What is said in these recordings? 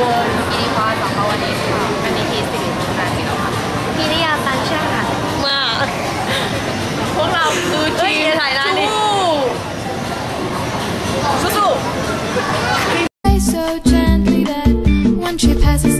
วลกิริพรสังภาวันิชค่ะอันนี้ทีสิรินานที่เราค่ะพิริยาตันเช่าค่ะมาพวกเราดูทีมถ่ายหน้าดิสู้สู้ Once she passes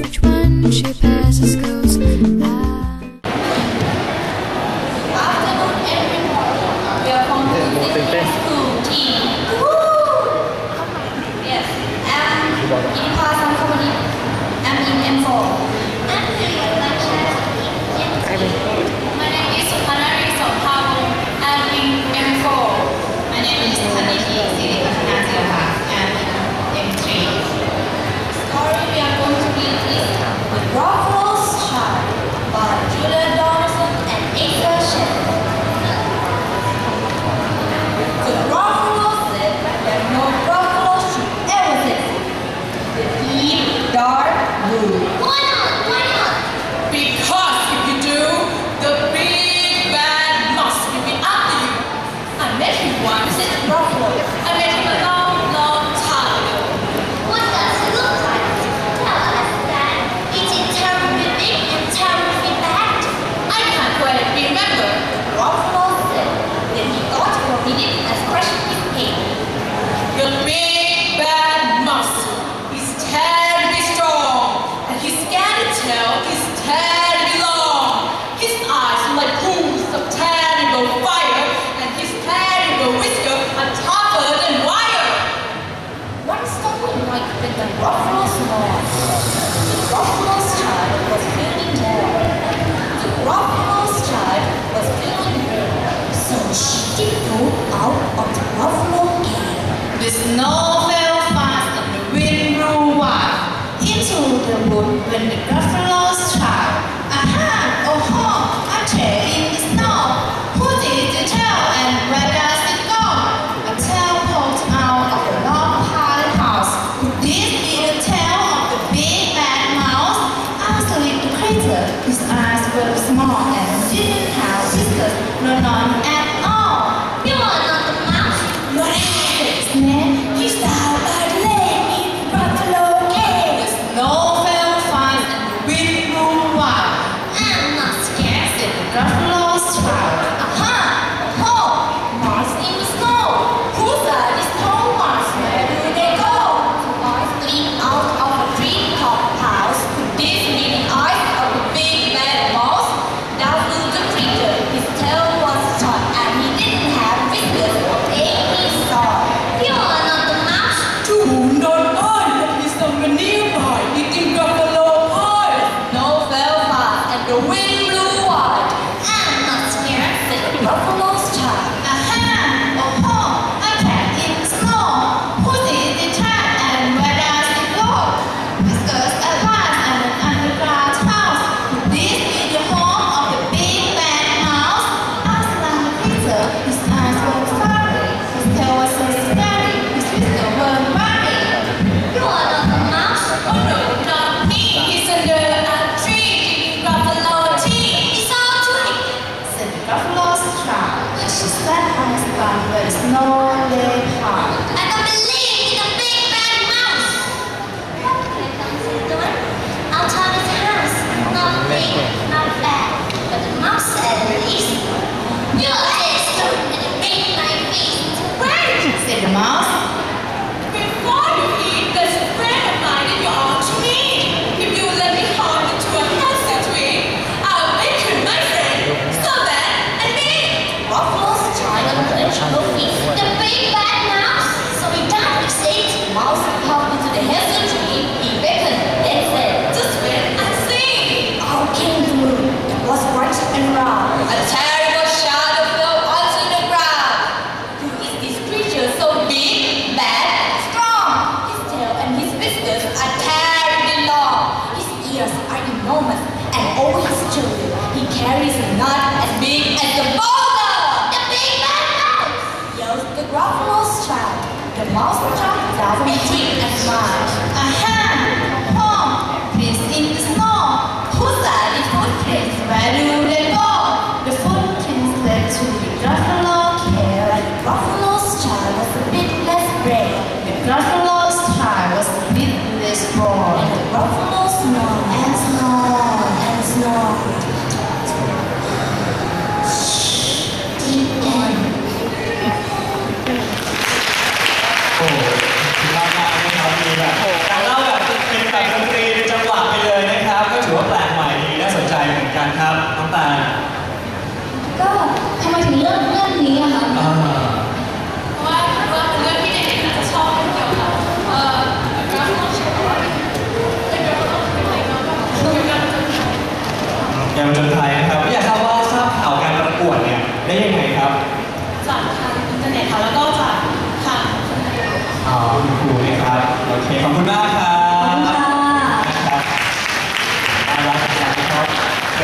one in Buffalo. no, no. know.